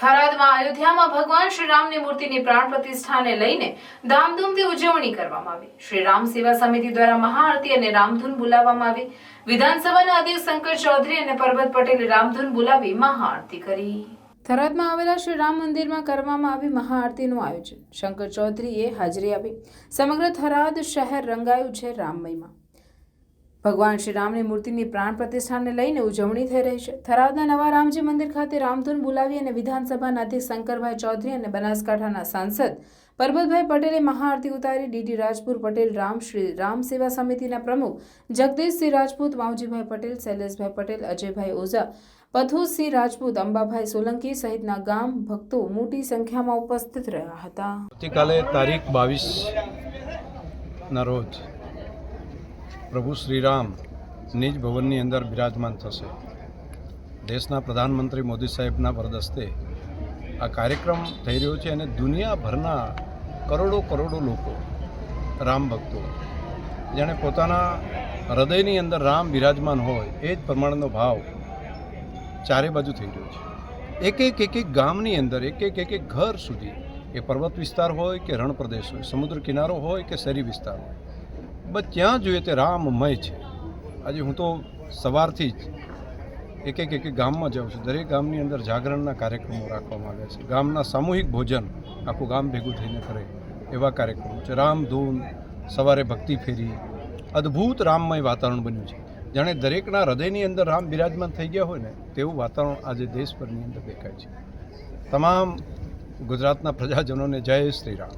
થરાદમાં અયોધ્યામાં ભગવાન શ્રી રામની મૂર્તિની પ્રાણ પ્રતિષ્ઠાને લઈને ધામધૂમથી ઉજવણી કરવામાં આવી. શ્રી રામ સેવા સમિતિ દ્વારા મહાઆરતી અને રામધૂન બોલાવવામાં આવી. વિધાનસભાના અધ્યક્ષ શંકર ચૌધરી અને પરબત પટેલે રામધૂન બોલાવી મહાઆરતી કરી. થરાદમાં આવેલા શ્રી રામ મંદિરમાં કરવામાં આવી મહાઆરતીનું આયોજન. શંકર ચૌધરીએ હાજરી આપી. સમગ્ર થરાદ શહેર રંગાયું છે રામમયમાં. ભગવાન શ્રી રામની મૂર્તિની પ્રાણ પ્રતિષ્ઠાને લઈને ઉજવણી થઈ રહી છે. થરાદના નવા રામજી મંદિર ખાતે રામધૂન બોલાવી અને વિધાનસભાના અધ્યક્ષ શંકરભાઈ ચૌધરી અને બનાસકાંઠાના સાંસદ પરબતભાઈ પટેલે મહાઆરતી ઉતારી ડીડી રાજપુર પટેલ, રામ શ્રી રામ સેવા સમિતિના પ્રમુખ જગદીશસિંહ રાજપૂત, માવજીભાઈ પટેલ, શૈલેષભાઈ પટેલ, અજયભાઈ ઓઝા, પથુસિંહ રાજપૂત, અંબાભાઈ સોલંકી સહિતના ગામ ભક્તો મોટી સંખ્યામાં ઉપસ્થિત રહ્યા હતા. આવતીકાલે તારીખ બાવીસ ના રોજ પ્રભુ શ્રીરામ નિજ ભવનની અંદર બિરાજમાન થશે. દેશના પ્રધાનમંત્રી મોદી સાહેબના વરદસ્તે આ કાર્યક્રમ થઈ રહ્યો છે અને દુનિયાભરના કરોડો કરોડો લોકો રામ ભક્તો જેણે પોતાના હૃદયની અંદર રામ બિરાજમાન હોય એ જ પ્રમાણનો ભાવ ચારે બાજુ થઈ રહ્યો છે. એક એક એક એક ગામની અંદર એક એક એક એક ઘર સુધી એ પર્વત વિસ્તાર હોય કે રણ પ્રદેશ હોય, સમુદ્ર કિનારો હોય કે શહેરી વિસ્તાર હોય બસ જ્યાં જોઈએ તે રામમય છે. આજે હું તો સવારથી જ એક એક એક ગામમાં જાઉં છું. દરેક ગામની અંદર જાગરણના કાર્યક્રમો રાખવામાં આવ્યા છે. ગામના સામૂહિક ભોજન આખું ગામ ભેગું થઈને કરે એવા કાર્યક્રમો છે. રામધૂન સવારે ભક્તિ ફેરી, અદ્ભુત રામમય વાતાવરણ બન્યું છે. જાણે દરેકના હૃદયની અંદર રામ બિરાજમાન થઈ ગયા હોય ને, તેવું વાતાવરણ આજે દેશભરની અંદર દેખાય છે. તમામ ગુજરાતના પ્રજાજનોને જય શ્રી રામ.